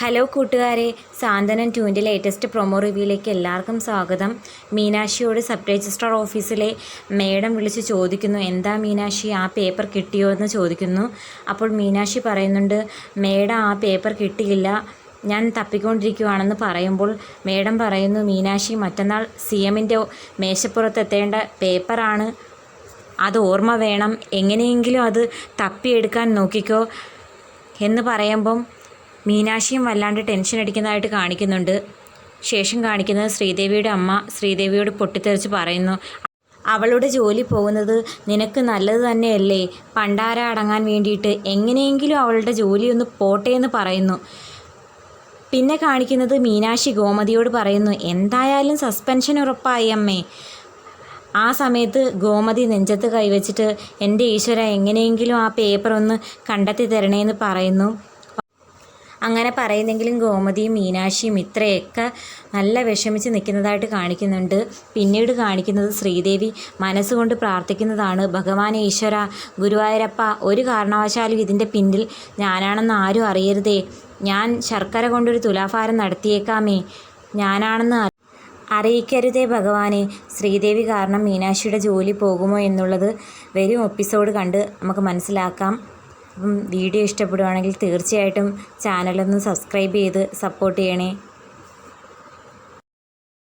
Hello കൂട്ടുകാരെ സാന്ത്വനം ടൂവിന്റെ latest promo റിവ്യൂയിലേക്ക് എല്ലാവർക്കും സ്വാഗതം. മീനാക്ഷിയോട് സബ് രജിസ്ട്രാർ ഓഫീസിലെ മേഡം വിളിച്ച് ചോദിക്കുന്നു എന്താ മീനാക്ഷി ആ പേപ്പർ കിട്ടിയോ? എന്ന് ചോദിക്കുന്നു. അപ്പോൾ മീനാക്ഷി പറയുന്നുണ്ട് മേഡം ആ പേപ്പർ കിട്ടിയില്ല. ഞാൻ തപ്പിക്കൊണ്ടിരിക്കുകയാണെന്ന് പറയുമ്പോൾ മേഡം പറയുന്നു മീനാക്ഷി മറ്റന്നാൾ സി എമ്മിന്റെ മേശപ്പുറത്ത് എത്തേണ്ട പേപ്പറാണ് അത് ഓർമ്മ വേണം. എങ്ങനെയെങ്കിലും അത് തപ്പിയെടുക്കാൻ നോക്കിക്കോ എന്ന് പറയുമ്പം മീനാക്ഷിയും വല്ലാണ്ട് ടെൻഷൻ അടിക്കുന്നതായിട്ട് കാണിക്കുന്നുണ്ട്. ശേഷം കാണിക്കുന്നത് ശ്രീദേവിയുടെ അമ്മ ശ്രീദേവിയോട് പൊട്ടിത്തെറിച്ച് പറയുന്നു. അവളുടെ ജോലി പോകുന്നത് നിനക്ക് നല്ലത് തന്നെയല്ലേ? പണ്ടാര അടങ്ങാൻ വേണ്ടിയിട്ട് എങ്ങനെയെങ്കിലും അവളുടെ ജോലി ഒന്ന് പോട്ടെ എന്ന് പറയുന്നു. പിന്നെ കാണിക്കുന്നത് മീനാക്ഷി ഗോമതിയോട് പറയുന്നു എന്തായാലും സസ്പെൻഷൻ ഉറപ്പായി അമ്മേ. ആ സമയത്ത് ഗോമതി നെഞ്ചത്ത് കൈവച്ചിട്ട് എന്റെ ഈശ്വര എങ്ങനെയെങ്കിലും ആ പേപ്പർ ഒന്ന് കണ്ടെത്തി തരണേന്ന് പറയുന്നു. അങ്ങനെ പറയുന്നെങ്കിലും ഗോമതിയും മീനാക്ഷിയും ഇത്രയൊക്കെ നല്ല വിഷമിച്ച് നിൽക്കുന്നതായിട്ട് കാണിക്കുന്നുണ്ട്. പിന്നീട് കാണിക്കുന്നത് ശ്രീദേവി മനസ്സുകൊണ്ട് പ്രാർത്ഥിക്കുന്നതാണ്. ഭഗവാൻ ഈശ്വര ഗുരുവായൂരപ്പ ഒരു കാരണവശാലും ഇതിന്റെ പിന്നിൽ ഞാനാണെന്ന് ആരും അറിയരുതേ. ഞാൻ ശർക്കര കൊണ്ടൊരു തുലാഭാരം നടത്തിയേക്കാമേ. ഞാനാണെന്ന് അറിയിക്കരുതേ ഭഗവാനെ. ശ്രീദേവി കാരണം മീനാക്ഷിയുടെ ജോലി പോകുമോ എന്നുള്ളത് വരും എപ്പിസോഡ് കണ്ട് നമുക്ക് മനസ്സിലാക്കാം. അപ്പം വീഡിയോ ഇഷ്ടപ്പെടുവാണെങ്കിൽ തീർച്ചയായിട്ടും ചാനലൊന്ന് സബ്സ്ക്രൈബ് ചെയ്ത് സപ്പോർട്ട് ചെയ്യണേ.